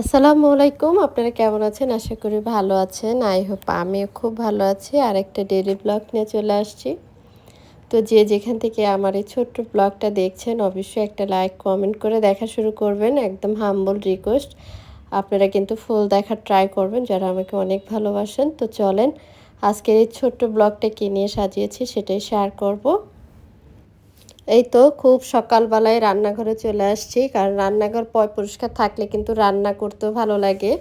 আসসালামু আলাইকুম, আপনারা কেমন আছেন? আশা করি ভালো আছেন। আই হোপ আমিও খুব ভালো আছি। আর একটা ডেলি ব্লগ নিয়ে চলে আসছি। তো যে যেখান থেকে আমার এই ছোট্ট ব্লগটা দেখছেন, অবশ্যই একটা লাইক কমেন্ট করে দেখা শুরু করবেন। একদম হাম্বল রিকোয়েস্ট আপনারা কিন্তু ফুল দেখার ট্রাই করবেন, যারা আমাকে অনেক ভালোবাসেন। তো চলেন, আজকের এই ছোট্ট ব্লগটা কী নিয়ে সাজিয়েছি সেটাই শেয়ার করব। এই তো খুব সকালবেলায় রান্নাঘরে চলে আসছি, কারণ রান্নাঘর পয় পরিষ্কার থাকলে কিন্তু রান্না করতেও ভালো লাগে।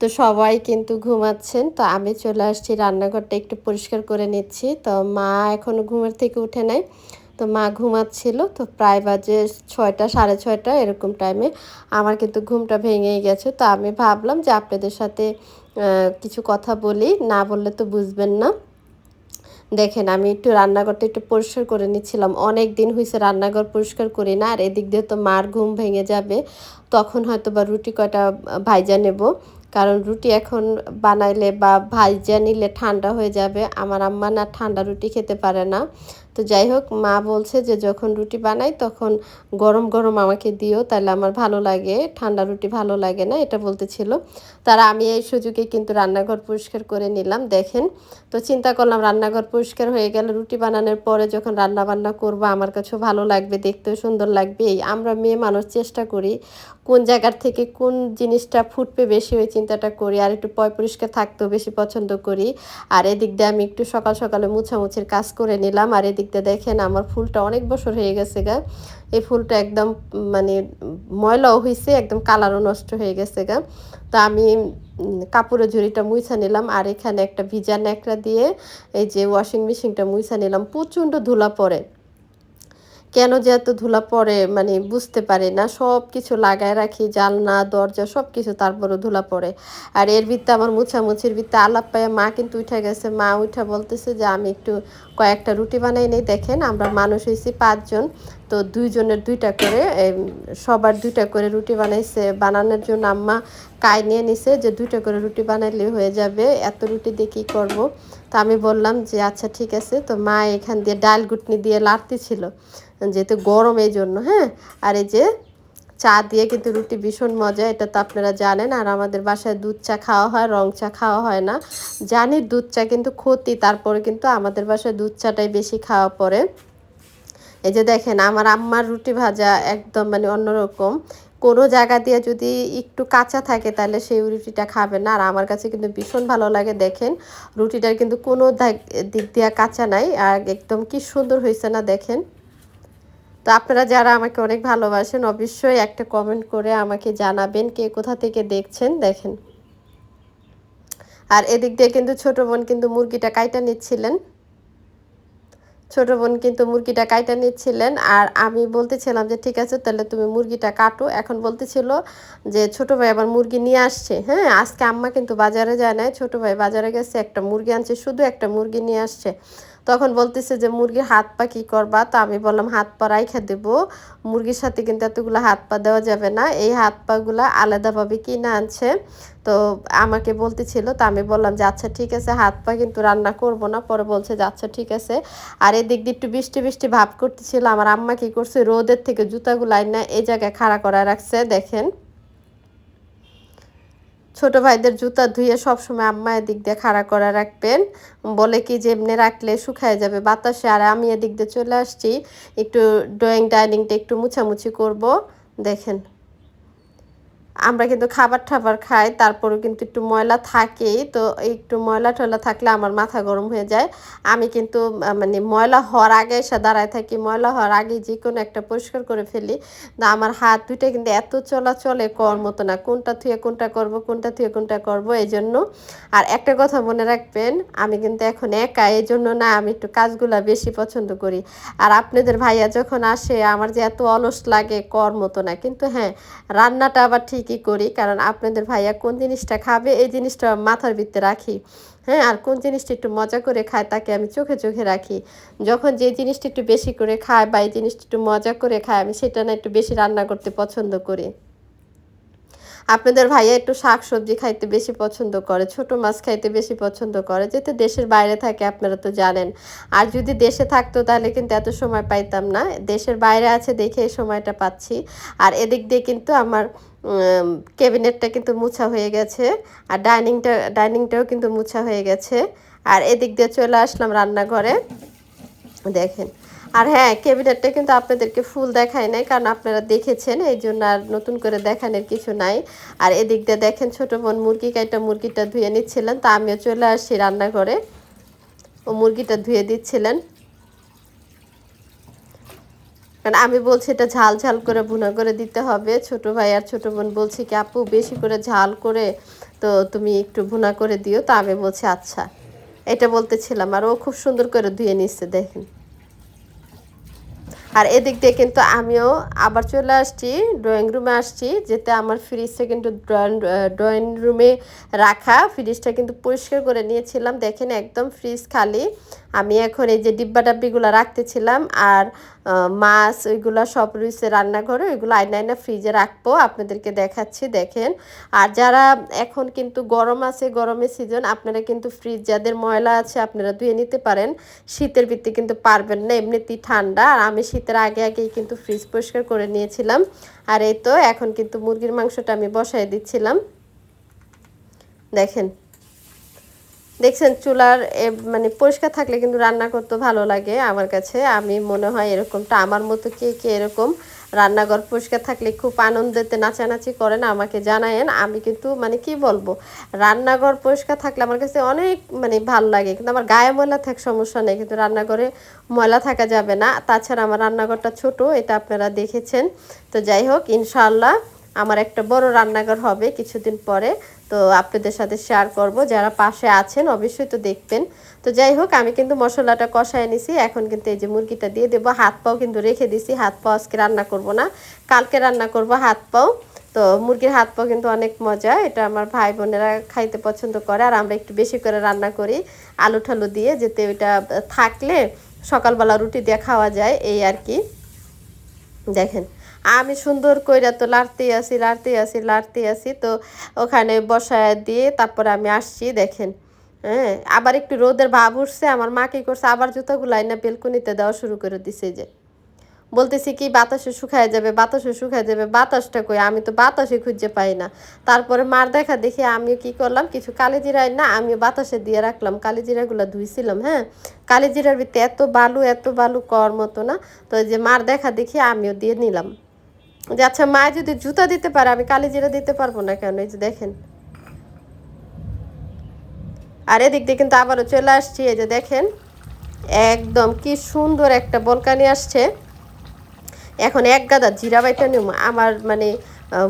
তো সবাই কিন্তু ঘুমাচ্ছেন, তো আমি চলে আসছি, রান্নাঘরটা একটু পরিষ্কার করে নিচ্ছি। তো মা এখনও ঘুমের থেকে উঠে নাই, তো মা ঘুমাচ্ছিল, তো প্রায় বাজে ছয়টা, সাড়ে ছয়টা এরকম টাইমে আমার কিন্তু ঘুমটা ভেঙেই গেছে, তো আমি ভাবলাম যে আপনাদের সাথে কিছু কথা বলি, না বললে তো বুঝবেন না। দেখেন, আমি একটু রান্নাঘরটা একটু পরিষ্কার করে নিচ্ছিলাম। অনেক দিন হয়েছে রান্নাঘর পরিষ্কার করি না, আর এদিক দিয়ে তো মার ঘুম ভেঙে যাবে। তখন হয়তো বা রুটি কয়টা ভাইজা নেব, কারণ রুটি এখন বানাইলে বা ভাইজা নিলে ঠান্ডা হয়ে যাবে। আমার আম্মা না ঠান্ডা রুটি খেতে পারে না। তো যাই হোক, মা বলছে যে যখন রুটি বানাই তখন গরম গরম আমাকে দিও, তাহলে আমার ভালো লাগে, ঠান্ডা রুটি ভালো লাগে না, এটা বলতেছিল। তারা আমি এই সুযোগে কিন্তু রান্নাঘর পরিষ্কার করে নিলাম, দেখেন। তো চিন্তা করলাম রান্নাঘর পরিষ্কার হয়ে গেলে, রুটি বানানোর পরে যখন রান্না বান্না করব, আমার কাছেও ভালো লাগবে, দেখতেও সুন্দর লাগবে। এই আমরা মেয়ে মানুষ চেষ্টা করি কোন জায়গার থেকে কোন জিনিসটা ফুটবে বেশি ওই চিন্তাটা করি, আর একটু পয় পরিষ্কার থাকতেও বেশি পছন্দ করি। আর এদিক দিয়ে আমি একটু সকাল সকালে মুছামুছির কাজ করে নিলাম, আর এদিক দিয়ে দেখেন, আমার ফুলটা অনেক বছর হয়ে গেছে গা। এই ফুলটা একদম মানে ময়লাও হয়েছে একদম কালারও নষ্ট হয়ে গেছে গা। তো আমি কাপড়ের ঝুড়িটা মুইছা নিলাম আর এখানে একটা ভিজা ন্যাকড়া দিয়ে এই যে ওয়াশিং মেশিনটা মুইছা নিলাম। প্রচণ্ড ধুলা পড়ে। কেন যে এত ধুলা পড়ে মানে বুঝতে পারি না। সব কিছু লাগায় রাখি জালনা দরজা সব কিছু তারপরে ধুলা পড়ে। আর এর ভিত্তে আমার মুছামুছির ভিত্তে আলাপ পায়ে মা কিন্তু উঠে গেছে। মা উঠা বলতেছে যে, আমি একটু কয়েকটা রুটি বানাই নেই, দেখেন আমরা মানুষ হয়েছি পাঁচজন। তো দুইজনের দুইটা করে সবার দুইটা করে রুটি বানাইছে। বানানোর জন্য আম্মা কায় নিয়ে নিছে যে, দুইটা করে রুটি বানাইলে হয়ে যাবে। এত রুটি দিয়ে কী করব? তো আমি বললাম যে আচ্ছা ঠিক আছে। তো মা এখান দিয়ে ডাল গুটনি দিয়ে লাড়তে ছিল, যেহেতু গরম এই জন্য হ্যাঁ? আর এই যে চা দিয়ে কিন্তু রুটি ভীষণ মজা, এটা তো আপনারা জানেন। আর আমাদের বাসায় দুধ চা খাওয়া হয়, রং চা খাওয়া হয় না। জানি দুধ চা কিন্তু ক্ষতি, তারপরে কিন্তু আমাদের বাসায় দুধ চাটাই বেশি খাওয়া পড়ে। এই যে দেখেন, আমার আম্মার রুটি ভাজা একদম মানে অন্যরকম। কোনো জায়গা দিয়ে যদি একটু কাঁচা থাকে তাহলে সেই রুটিটা খাবে না। আর আমার কাছে কিন্তু ভীষণ ভালো লাগে, দেখেন। রুটিটার কিন্তু কোনো দিক দিয়ে কাঁচা নাই আর একদম কি সুন্দর হয়েছে না, দেখেন। তো আপনারা যারা আমাকে অনেক ভালোবাসেন, অবশ্যই একটা কমেন্ট করে আমাকে জানাবেন কে কোথা থেকে দেখছেন, দেখেন। আর এদিক দিয়ে কিন্তু ছোট বোন কিন্তু মুরগিটা কাইটা নিচ্ছিলেন। ছোট বোন কিন্তু মুরগিটা কাইটা নিচ্ছিলেন। আর আমি বলতেছিলাম যে, ঠিক আছে, তাহলে তুমি মুরগিটা কাটো। এখন বলতেছিল যে, ছোট ভাই আবার মুরগি নিয়ে আসছে। হ্যাঁ আজকে আম্মা কিন্তু বাজারে যায় নাই। ছোট ভাই বাজারে গেছে, একটা মুরগি আনছে, শুধু একটা মুরগি নিয়ে আসছে। তখন বলতেছে যে মুরগির হাত পা কী করবা? তো আমি বললাম, হাত পা রাইখা দেবো। মুরগির সাথে কিন্তু এতগুলো হাত পা দেওয়া যাবে না। এই হাত পাগুলো আলাদাভাবে কিনে আনছে। তো আমাকে বলতেছিল, তো আমি বললাম যে আচ্ছা ঠিক আছে, হাত পা কিন্তু রান্না করব না। পরে বলছে যে আচ্ছা ঠিক আছে। আর এদিক দিয়ে একটু বৃষ্টি বৃষ্টি ভাব করতেছিল। আমার আম্মা কি করছে, রোদের থেকে জুতাগুলো আইনা এই জায়গায় খাড়া করা রাখছে, দেখেন। ছোট ভাইদের জুতা ধুয়ে সবসময় আম্মা এদিক দিয়ে খাড়া করা রাখবেন। বলে কি যে এমনি রাখলে শুকায় যাবে বাতাসে। আর আমি এদিক দিয়ে চলে আসছি। একটু ড্রয়িং, ডাইনিংটা একটু মুছামুছি করব। দেখেন। আমরা কিন্তু খাবার টাবার খাই, তারপরেও কিন্তু একটু ময়লা থাকেই তো একটু ময়লা টয়লা থাকলে আমার মাথা গরম হয়ে যায়। আমি কিন্তু মানে ময়লা হওয়ার আগে এসে দাঁড়ায় থাকি। ময়লা হওয়ার আগে যে কোনো একটা পরিষ্কার করে ফেলি। না, আমার হাত দুইটা কিন্তু এত চলাচলে কর মতো না। কোনটা থুয়ে কোনটা করব, কোনটা থুয়ে কোনটা করব এই জন্য আর একটা কথা মনে রাখবেন, আমি কিন্তু এখন একা এই জন্য না আমি একটু কাজগুলা বেশি পছন্দ করি। আর আপনাদের ভাইয়া যখন আসে, আমার যে এত অলস লাগে কর মতো না। কিন্তু হ্যাঁ রান্নাটা আবার ঠিক কি করি? কারণ আপনাদের ভাইয়া কোন জিনিসটা খাবে, এই জিনিসটা মাথার ভিতরে রাখি। হ্যাঁ আর কোন জিনিসটা একটু মজা করে খায় তাকে আমি চোখে চোখে রাখি। যখন যে জিনিসটা একটু বেশি করে খায় বা এই জিনিসটা একটু মজা করে খায়, আমি সেটা না একটু বেশি রান্না করতে পছন্দ করি। আপনাদের ভাইয়া একটু শাক সবজি খাইতে বেশি পছন্দ করে, ছোট মাছ খাইতে বেশি পছন্দ করে। যেহেতু দেশের বাইরে থাকে, আপনারা তো জানেন। আর যদি দেশে থাকতো তাহলে কিন্তু এত সময় পাইতাম না। দেশের বাইরে আছে দেখে এই সময়টা পাচ্ছি। আর এদিক দিয়ে কিন্তু আমার ক্যাবিনেটটা কিন্তু মুছা হয়ে গেছে। আর ডাইনিংটা, ডাইনিংটাও কিন্তু মুছা হয়ে গেছে। আর এদিক দিয়ে চলে আসলাম রান্নাঘরে। দেখেন আর হ্যাঁ ক্যাবিনেটটা কিন্তু আপনাদেরকে ফুল দেখায় নাই, কারণ আপনারা দেখেছেন, এই জন্য আর নতুন করে দেখানোর কিছু নাই। আর এদিক দিয়ে দেখেন ছোটো বোন মুরগি কাইটা মুরগিটা ধুয়ে নিচ্ছিলেন, তা আমিও চলে আসছি রান্নাঘরে। ও মুরগিটা ধুয়ে দিচ্ছিলেন। কারণ আমি বলছি এটা ঝাল ঝাল করে ভুনা করে দিতে হবে। ছোট ভাই আর ছোট বোন বলছি কি, আপু, বেশি করে ঝাল করে তো তুমি একটু ভুনা করে দিও। তা আমি বলছি আচ্ছা। এটা বলতেছিলাম, আর ও খুব সুন্দর করে ধুয়ে নিচ্ছে, দেখেন। আর এদিক দিয়ে কিন্তু আমিও আবার চলে আসছি ড্রয়িং রুমে আসছি, যেতে আমার ফ্রিজটা কিন্তু ড্রয়িং রুমে রাখা। ফ্রিজটা কিন্তু পরিষ্কার করে নিয়েছিলাম। দেখেন একদম ফ্রিজ খালি। আমি এখন এই যে ডিব্বা ডাব্বিগুলো রাখতেছিলাম আর মাছ ওইগুলো সব রয়েছে রান্নাঘরে, ওইগুলো আইনা আইনা ফ্রিজে রাখব, আপনাদেরকে দেখাচ্ছি, দেখেন। আর যারা এখন কিন্তু গরম আছে, গরমের সিজন আপনারা কিন্তু ফ্রিজ যাদের ময়লা আছে আপনারা ধুয়ে নিতে পারেন। শীতের ভিত্তি কিন্তু পারবেন না, এমনিতেই ঠান্ডা। আর আমি শীতের আগে আগেই কিন্তু ফ্রিজ পরিষ্কার করে নিয়েছিলাম। আর এই তো, এখন কিন্তু মুরগির মাংসটা আমি বসাই দিচ্ছিলাম। দেখেন। দেখছেন চুলার মানে পরিষ্কার থাকলে কিন্তু রান্না করতে ভালো লাগে আমার কাছে। আমি মনে হয় এরকমটা, আমার মতো কে কে এরকম রান্নাঘর পরিষ্কার থাকলে খুব আনন্দেতে নাচানাচি করেন, আমাকে জানায়েন। আমি কিন্তু মানে কি বলব, রান্নাঘর পরিষ্কার থাকলে আমার কাছে অনেক মানে ভালো লাগে। কিন্তু আমার গায়ে ময়লা থাক, সমস্যা নেই। কিন্তু রান্নাঘরে ময়লা থাকা যাবে না। তাছাড়া আমার রান্নাঘরটা ছোট, এটা আপনারা দেখেছেন। তো যাই হোক ইনশাল্লাহ আমার একটা বড় রান্নাঘর হবে কিছুদিন পরে। তো আপনাদের সাথে শেয়ার করব। যারা পাশে আছেন, অবশ্যই তো দেখবেন। তো যাই হোক, আমি কিন্তু মশলাটা কষায় নিছি। এখন কিন্তু এই যে মুরগিটা দিয়ে দেবো। হাত পাও কিন্তু রেখে দিছি। হাত পাও আজকে রান্না করব না। কালকে রান্না করব হাত পাও। তো মুরগির হাত পাও কিন্তু অনেক মজা। এটা আমার ভাই বোনেরা খাইতে পছন্দ করে। আর আমরা একটু বেশি করে রান্না করি আলু ঠালু দিয়ে, যেতে ওইটা থাকলে সকালবেলা রুটি দিয়ে খাওয়া যায়। এই আর কি। দেখেন। আমি সুন্দর কইরা তো লাড়তেই আসি লাড়তেই আসি লাড়তেই আসি তো ওখানে বসায় দিয়ে তারপরে আমি আসছি, দেখেন। হ্যাঁ আবার একটু রোদের ভাব উঠছে, আমার মা কী করছে, আবার জুতোগুলো আইনা বেলকুনিতে দেওয়া শুরু করে দিছে যে। বলতেছি কি, বাতাসে শুকায় যাবে, বাতাসে শুকায় যাবে, বাতাসটা কই? আমি তো বাতাসে খুঁজে পাই না। তারপরে মার দেখা দেখি আমিও কি করলাম, কিছু কালিজিরাই না আমি বাতাসে দিয়ে রাখলাম। কালিজিরাগুলো ধুইছিলাম হ্যাঁ? কালিজিরার ভিতরে এত বালু এত বালু কর মতো না। তো যে মার দেখা দেখি আমিও দিয়ে নিলাম। যে আচ্ছা মা যদি জুতা দিতে পারে, আমি কালিজিরা দিতে পারব না কেন? এই যে দেখেন। আর এদিক দিয়ে কিন্তু আবারও চলে আসছি, এই যে দেখেন। একদম কি সুন্দর একটা বলকানি আসছে। এখন এক গাদা জিরা বাইটা নিব আমার মানে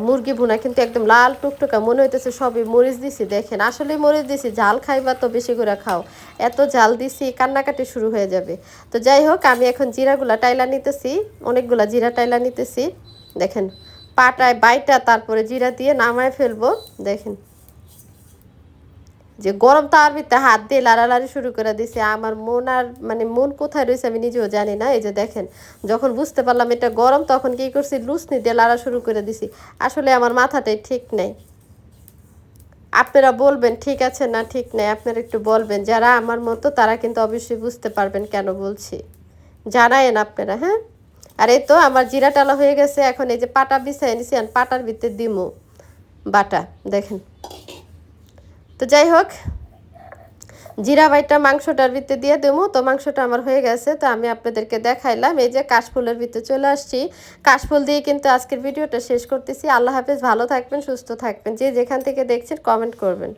মুরগি ভুনা কিন্তু একদম লাল টুকটুকা, মনে হইতেছে সবই মরিচ দিছি, দেখেন। আসলে মরিচ দিছি, ঝাল খাইবা তো বেশি করে খাও। এত ঝাল দিছি, কান্নাকাটি শুরু হয়ে যাবে। তো যাই হোক, আমি এখন জিরাগুলা টাইলা নিতেছি, অনেকগুলা জিরা টাইলা নিতেছি। দেখেন, পাটায় বাইটা তারপরে জিরা দিয়ে নামায় ফেলব, দেখেন। যে গরম তার ভিতরে হাত দিয়ে লাড়ালাড়ি শুরু করে দিছে, আমার মন আর মানে মন কোথায় রয়েছে আমি নিজেও জানি না, এই যে দেখেন, যখন বুঝতে পারলাম এটা গরম, তখন কি করছি, লুসনি দিয়ে লাড়া শুরু করে দিছি। আসলে আমার মাথাটাই ঠিক নেই। আপনারা বলবেন, ঠিক আছে না ঠিক নেই, আপনারা একটু বলবেন, যারা আমার মতো তারা কিন্তু অবশ্যই বুঝতে পারবেন কেন বলছি। জানায়েন আপনারা হ্যাঁ? আর এই তো আমার জিরা টালা হয়ে গেছে, এখন এই যে পাটা বিছাই নিছি পাটার ভিতরে দিমু বাটা, দেখেন। তো যাই হোক, জিরা বাইটা মাংসটার ভিতরে দিয়ে দেবো তো মাংসটা আমার হয়ে গেছে, তো আমি আপনাদেরকে দেখাইলাম। এই যে কাশফুলের ভিতরে চলে আসছি। কাশফুল দিয়ে কিন্তু আজকের ভিডিওটা শেষ করতেছি। আল্লাহ হাফেজ, ভালো থাকবেন, সুস্থ থাকবেন। যে যেখান থেকে দেখছেন কমেন্ট করবেন।